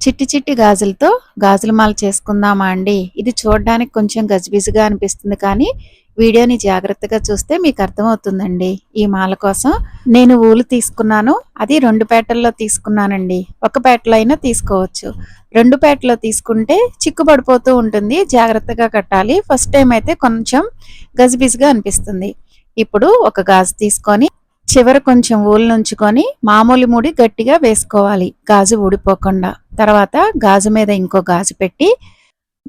చిట్టి చిట్టి గాజులతో గాజుల మాల చేసుకుందామా అండి? ఇది చూడడానికి కొంచెం గజిబిజిగా అనిపిస్తుంది కానీ వీడియోని జాగ్రత్తగా చూస్తే మీకు అర్థమవుతుందండి. ఈ మాల కోసం నేను ఊలు తీసుకున్నాను. అది రెండు పేటల్లో తీసుకున్నానండి. ఒక పేటలో అయినా తీసుకోవచ్చు. రెండు పేటలో తీసుకుంటే చిక్కు పడిపోతూ ఉంటుంది. జాగ్రత్తగా కట్టాలి. ఫస్ట్ టైం అయితే కొంచెం గజిబిజిగా అనిపిస్తుంది. ఇప్పుడు ఒక గాజు తీసుకొని చివర కొంచెం ఊలు మామూలు ముడి గట్టిగా వేసుకోవాలి. గాజు ఊడిపోకుండా. తర్వాత గాజు మీద ఇంకో గాజు పెట్టి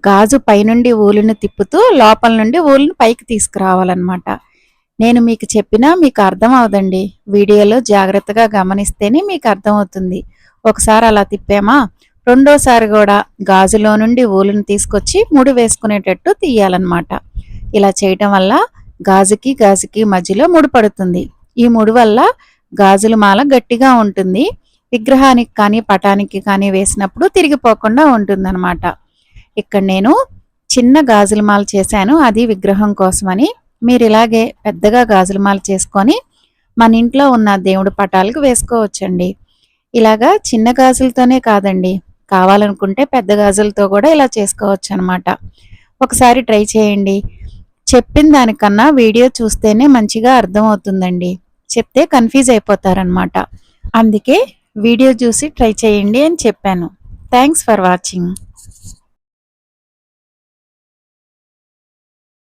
గాజు పైనుండి ఊలుని తిప్పుతూ లోపల నుండి ఊలుని పైకి తీసుకురావాలన్నమాట. నేను మీకు చెప్పినా మీకు అర్థం అవదండి. వీడియోలో జాగ్రత్తగా గమనిస్తేనే మీకు అర్థమవుతుంది ఒకసారి అలా తిప్పామా? రెండోసారి కూడా గాజులో నుండి ఊలుని తీసుకొచ్చి ముడి వేసుకునేటట్టు తీయాలన్నమాట. ఇలా చేయటం వల్ల గాజుకి గాజుకి మధ్యలో ముడి పడుతుంది. ఈ ముడి వల్ల గాజుల మాల గట్టిగా ఉంటుంది. విగ్రహానికి కానీ పటానికి కానీ వేసినప్పుడు తిరిగిపోకుండా ఉంటుందన్నమాట. ఇక్కడ నేను చిన్న గాజుల మాల చేశాను. అది విగ్రహం కోసమని మీరు ఇలాగే పెద్దగా గాజుల మాల చేసుకొని మన ఇంట్లో ఉన్న దేవుడు పటాలకు వేసుకోవచ్చండి. ఇలాగా చిన్న గాజులతోనే కాదండి. కావాలనుకుంటే పెద్ద గాజులతో కూడా ఇలా చేసుకోవచ్చు అనమాట ఒకసారి ట్రై చేయండి. చెప్పిన దానికన్నా వీడియో చూస్తేనే మంచిగా అర్థమవుతుందండి. చెప్తే కన్ఫ్యూజ్ అయిపోతారనమాట అందుకే వీడియో చూసి ట్రై చేయండి అని చెప్పాను. Thanks for watching